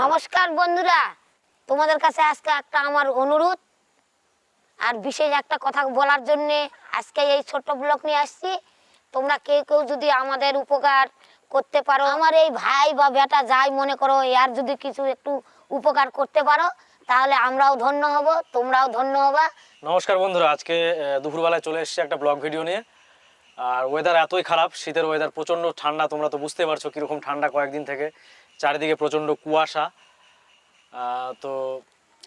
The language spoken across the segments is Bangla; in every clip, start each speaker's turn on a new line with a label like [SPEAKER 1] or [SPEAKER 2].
[SPEAKER 1] নমস্কার বন্ধুরা। তোমাদের কাছে আজকে একটা আমার অনুরোধ। আর বিশেষ একটা কথা বলার জন্য আজকে এই ছোট্ট ব্লগ নিয়ে আসছি। তোমরা কেউ কেউ যদি আমাদের উপকার করতে পারো, আমার এই ভাই বা বেটা যাই মনে করো এর যদি কিছু একটু উপকার করতে পারো, তাহলে আমরাও ধন্য হব, তোমরাও ধন্য হবা।
[SPEAKER 2] নমস্কার বন্ধুরা, আজকে দুপুরবেলায় চলে এসেছি একটা ব্লগ ভিডিও নিয়ে। আর ওয়েদার এতই খারাপ, শীতের ওয়েদার প্রচণ্ড ঠান্ডা, তোমরা তো বুঝতে পারছ কীরকম ঠান্ডা কয়েকদিন থেকে। চারিদিকে প্রচণ্ড কুয়াশা। তো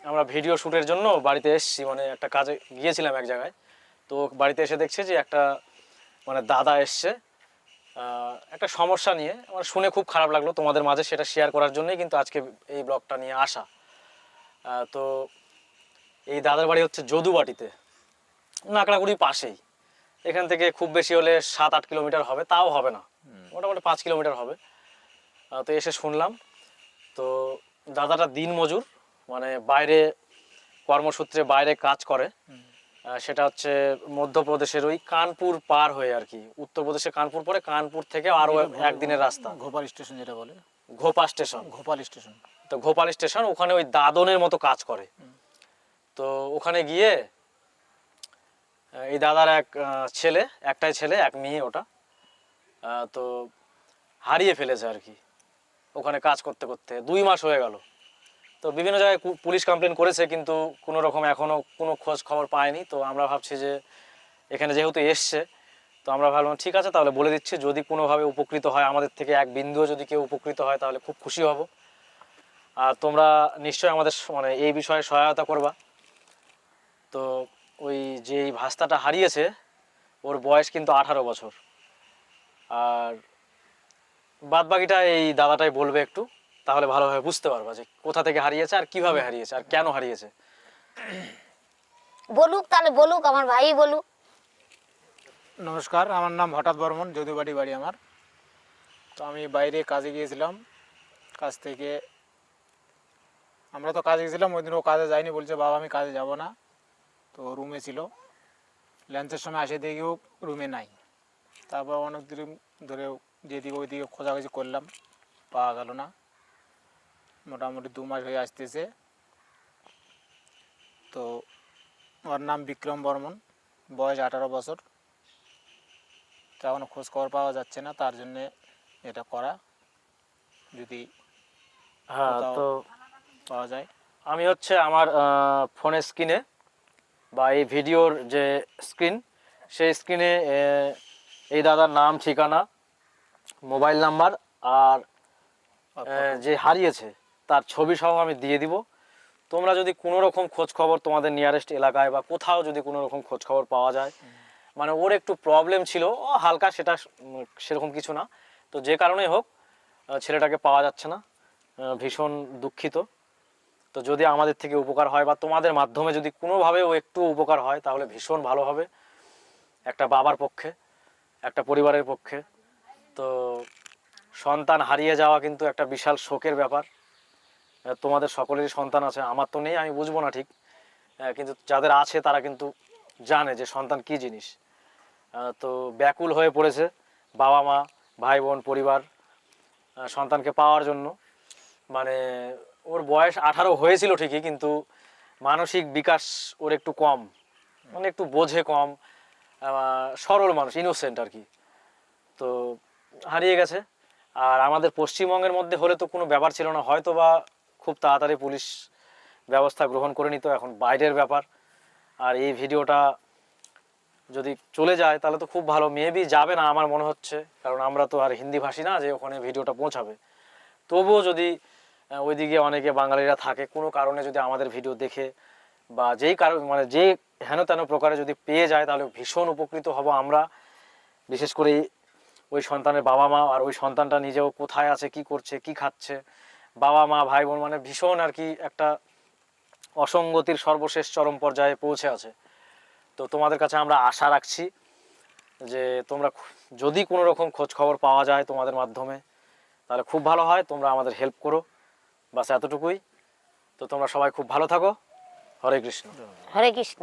[SPEAKER 2] আমরা ভিডিও শ্যুটের জন্য বাড়িতে এসেছি মানে একটা কাজে গিয়েছিলাম এক জায়গায়। তো বাড়িতে এসে দেখছি যে একটা মানে দাদা এসছে। একটা সমস্যা নিয়ে, আমার শুনে খুব খারাপ লাগল তোমাদের মাঝে সেটা শেয়ার করার জন্যই, কিন্তু আজকে এই ব্লগটা নিয়ে আসা। তো এই দাদার বাড়ি হচ্ছে যদুবাটিতে, নাকড়াগুড়ি পাশেই। এখান থেকে খুব বেশি হলে সাত আট কিলোমিটার হবে তাও হবে না। মোটামুটি পাঁচ কিলোমিটার হবে। তো এসে শুনলাম। তো দাদাটা দিন মজুর মানে বাইরে কর্মসূত্রে বাইরে কাজ করে। সেটা হচ্ছে মধ্যপ্রদেশের ওই কানপুর পার হয়ে আর কি। উত্তরপ্রদেশের কানপুর পরে কানপুর থেকে আরও একদিনের রাস্তা।
[SPEAKER 3] ঘোপাল স্টেশন যেটা বলে?
[SPEAKER 2] ঘোপা স্টেশন।
[SPEAKER 3] ঘোপাল স্টেশন।
[SPEAKER 2] তো গোপাল স্টেশন ওখানে ওই দাদনের মতো কাজ করে। তো ওখানে গিয়ে এই দাদার এক ছেলে, একটাই ছেলে, এক মেয়ে ওটা। তো হারিয়ে ফেলেছে আর কি। ওখানে কাজ করতে করতে দুই মাস হয়ে গেল। তো বিভিন্ন জায়গায় পুলিশ কমপ্লেন করেছে, কিন্তু কোনো রকম এখনও কোনো খোঁজ খবর পায়নি। তো আমরা ভাবছি যে এখানে যেহেতু এসছে, তো আমরা ভাবলাম, ঠিক আছে, তাহলে বলে দিচ্ছি, যদি কোনোভাবে উপকৃত হয়, আমাদের থেকে এক বিন্দুও যদি কেউ উপকৃত হয়, তাহলে খুব খুশি হব। আর তোমরা নিশ্চয়ই আমাদের মানে এই বিষয়ে সহায়তা করবা। তো ওই যে এই ভাস্তাটা হারিয়েছে ওর বয়স কিন্তু আঠারো বছর। আর বাদ বাকিটা এই দাদাটাই বলবে একটু তাহলে ভালোভাবে বুঝতে পারবা যে কোথা থেকে হারিয়েছে আর কীভাবে হারিয়েছে আর কেন হারিয়েছে।
[SPEAKER 1] বলুক তাহলে বলুক আমার ভাই বলুক।
[SPEAKER 3] নমস্কার আমার নাম হঠাৎ বর্মন যদুবাড়ি বাড়ি আমার। তো আমি বাইরে কাজে গিয়েছিলাম কাজ থেকে। আমরা তো কাজে গেছিলাম ওই দিন ও কাজে যায়নি বলছে বাবা আমি কাজে যাব না। তো রুমে ছিল। লাঞ্চের সময় আসে দেখি ও রুমে নাই। তারপর অনেক দিন ধরে যেদিকে ওইদিকে খোঁজাখুঁজি করলাম পাওয়া গেল না। মোটামুটি দু মাস হয়ে আসতেছে। তো ওর নাম বিক্রম বর্মন বয়স আঠারো বছর। তো এখনও খোঁজ খবর পাওয়া যাচ্ছে না তার জন্যে এটা করা। যদি
[SPEAKER 2] হ্যাঁ তো
[SPEAKER 3] পাওয়া যায়।
[SPEAKER 2] আমি হচ্ছে আমার ফোনের স্ক্রিনে বা এই ভিডিওর যে স্ক্রিন সেই স্ক্রিনে এই দাদার নাম ঠিকানা মোবাইল নাম্বার আর যে হারিয়েছে তার ছবি সহ আমি দিয়ে দিব। তোমরা যদি কোনো রকম খোঁজ খবর তোমাদের নিয়ারেস্ট এলাকায় বা কোথাও যদি কোনো রকম খোঁজ খবর পাওয়া যায় মানে ওর একটু প্রবলেম ছিল ও হালকা সেটা সেরকম কিছু না। তো যে কারণেই হোক ছেলেটাকে পাওয়া যাচ্ছে না ভীষণ দুঃখিত। তো যদি আমাদের থেকে উপকার হয় বা তোমাদের মাধ্যমে যদি কোনোভাবেও একটু উপকার হয়, তাহলে ভীষণ ভালো হবে। একটা বাবার পক্ষে, একটা পরিবারের পক্ষে। তো সন্তান হারিয়ে যাওয়া কিন্তু একটা বিশাল শোকের ব্যাপার। তোমাদের সকলেরই সন্তান আছে, আমার তো নেই, আমি বুঝব না ঠিক। কিন্তু যাদের আছে তারা কিন্তু জানে যে সন্তান কি জিনিস। তো ব্যাকুল হয়ে পড়েছে বাবা মা, ভাই বোন, পরিবার সন্তানকে পাওয়ার জন্য। মানে ওর বয়স আঠারো হয়েছিল ঠিকই, কিন্তু মানসিক বিকাশ ওর একটু কম মানে একটু বোঝে কম সরল মানুষ ইনোসেন্ট আর কি। তো হারিয়ে গেছে। আর আমাদের পশ্চিমবঙ্গের মধ্যে হলে তো কোনো ব্যাপার ছিল না, হয়তো বা খুব তাড়াতাড়ি পুলিশ ব্যবস্থা গ্রহণ করে নিত, এখন বাইরের ব্যাপার। আর এই ভিডিওটা যদি চলে যায়, তাহলে তো খুব ভালো। মেবি যাবে না আমার মনে হচ্ছে, কারণ আমরা তো আর হিন্দি ভাষী না যে ওখানে ভিডিওটা পৌঁছাবে। তবুও যদি ওইদিকে অনেকে বাঙালিরা থাকে। কোনো কারণে যদি আমাদের ভিডিও দেখে বা যেই কারণ মানে যে হেন তেন প্রকারে যদি পেয়ে যায়, তাহলে ভীষণ উপকৃত হব আমরা। বিশেষ করে ওই সন্তানের বাবা মা আর ওই সন্তানটা নিজেও কোথায় আছে, কি করছে, কি খাচ্ছে। বাবা মা, ভাই বোন মানে ভীষণ আর কি একটা অসঙ্গতির সর্বশেষ চরম পর্যায়ে পৌঁছে আছে। তো তোমাদের কাছে আমরা আশা রাখছি যে তোমরা যদি কোনো রকম খোঁজ খবর পাওয়া যায় তোমাদের মাধ্যমে, তাহলে খুব ভালো হয়। তোমরা আমাদের হেল্প করো। বাস এতটুকুই। তো তোমরা সবাই খুব ভালো থাকো। হরে কৃষ্ণ।
[SPEAKER 1] হরে কৃষ্ণ।